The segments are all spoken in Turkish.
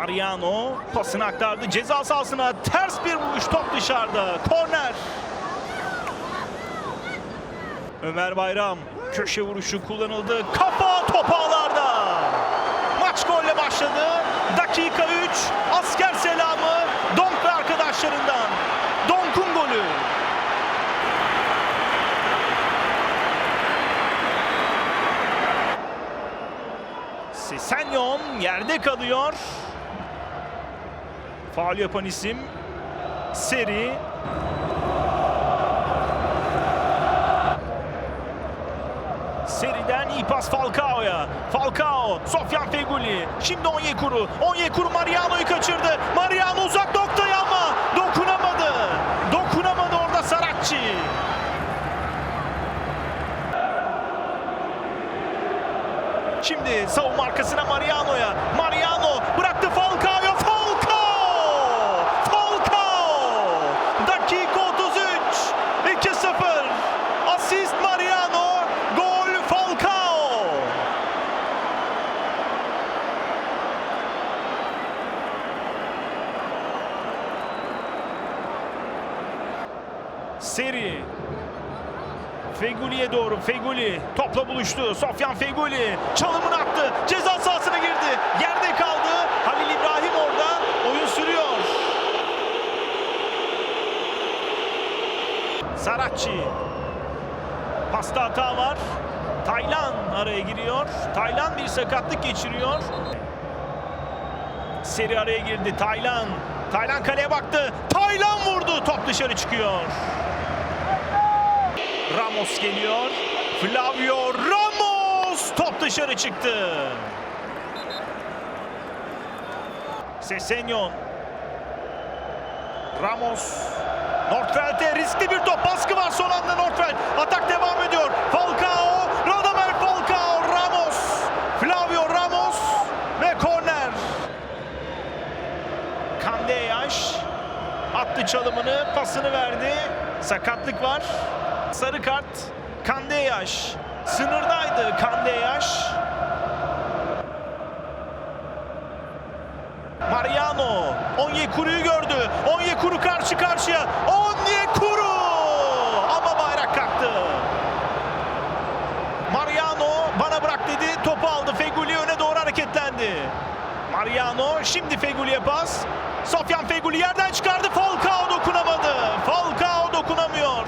Mariano pasını aktardı. Ceza sahasına ters bir vuruş top dışarıda. Korner. Ömer Bayram köşe vuruşu kullanıldı. Kafa top ağlarda. Maç golle başladı. Dakika 3. Asker selamı. Donk ve arkadaşlarından. Donk'un golü. Sesenyon yerde kalıyor. Faul yapan isim Seri. Seriden iyi pas Falcao'ya. Falcao, Sofyan Feguli. Şimdi Onyekuru. Onyekuru Mariano'yu kaçırdı. Mariano uzak noktaya ama dokunamadı. Dokunamadı orada Saratçı. Şimdi savunma arkasına Mariano'ya. Mariano bıraktı. Falcao! Falcao! Dakika 33. 2-0. Asist Mariano. Gol Falcao. Seri Feguli'ye doğru Feguli topla buluştu. Sofyan Feguli çalımını attı. Ceza sahasına girdi. Yerde kaldı. Halil İbrahim orada. Oyun sürüyor. Saratçı. Pasta hata var. Taylan araya giriyor. Taylan bir sakatlık geçiriyor. Seri araya girdi. Taylan. Taylan kaleye baktı. Taylan vurdu. Top dışarı çıkıyor. Ramos geliyor. Flavio Ramos top dışarı çıktı. Sesenyon. Ramos. Nordfeld'e riskli bir top. Baskı var son anda Nordfeld. Atak devam ediyor. Falcao. Radamel Falcao. Ramos. Flavio Ramos. Ve korner. Kandeyaş. Attı çalımını. Pasını verdi. Sakatlık var. Sarı kart Kandeyaş. Sınırdaydı Kandeyaş. Mariano Onyekuru'yu gördü. Onyekuru karşı karşıya. Onyekuru! Ama bayrak kalktı. Mariano bana bırak dedi. Topu aldı. Feguli öne doğru hareketlendi. Mariano şimdi Feguli'ye pas. Sofyan Feguli yerden çıkardı. Falcao dokunamadı. Falcao dokunamıyor.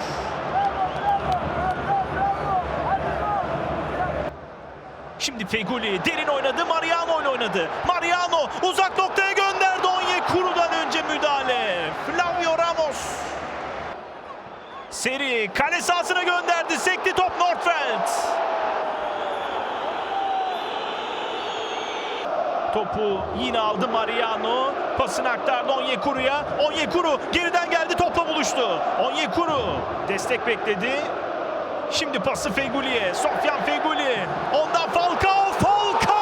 Şimdi Feguli derin oynadı. Mariano ile oynadı. Mariano uzak noktaya gönderdi. Onyekuru'dan önce müdahale. Flavio Ramos. Seri kale sahasına gönderdi. Sekti top Nordfeld. Topu yine aldı Mariano. Pasını aktardı Onyekuru'ya. Onyekuru geriden geldi topla buluştu. Onyekuru destek bekledi. Şimdi pası Feguli'ye. Sofyan Feguli. Ondan Falcao. Falcao!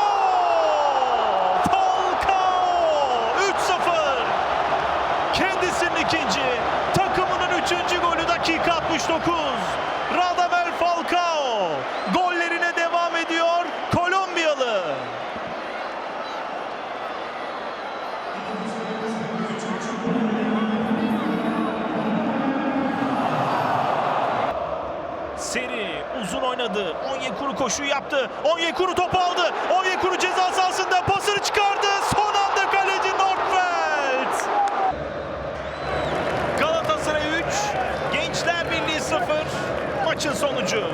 Falcao! 3-0. Kendisinin ikinci. Takımının üçüncü golü dakika 69. uzun oynadı. Onyekuru koşu yaptı. Onyekuru topu aldı. Onyekuru ceza sahasında pasını çıkardı. Son anda kaleci Nordfeld. Galatasaray 3, Gençler Birliği 0. Maçın sonucu.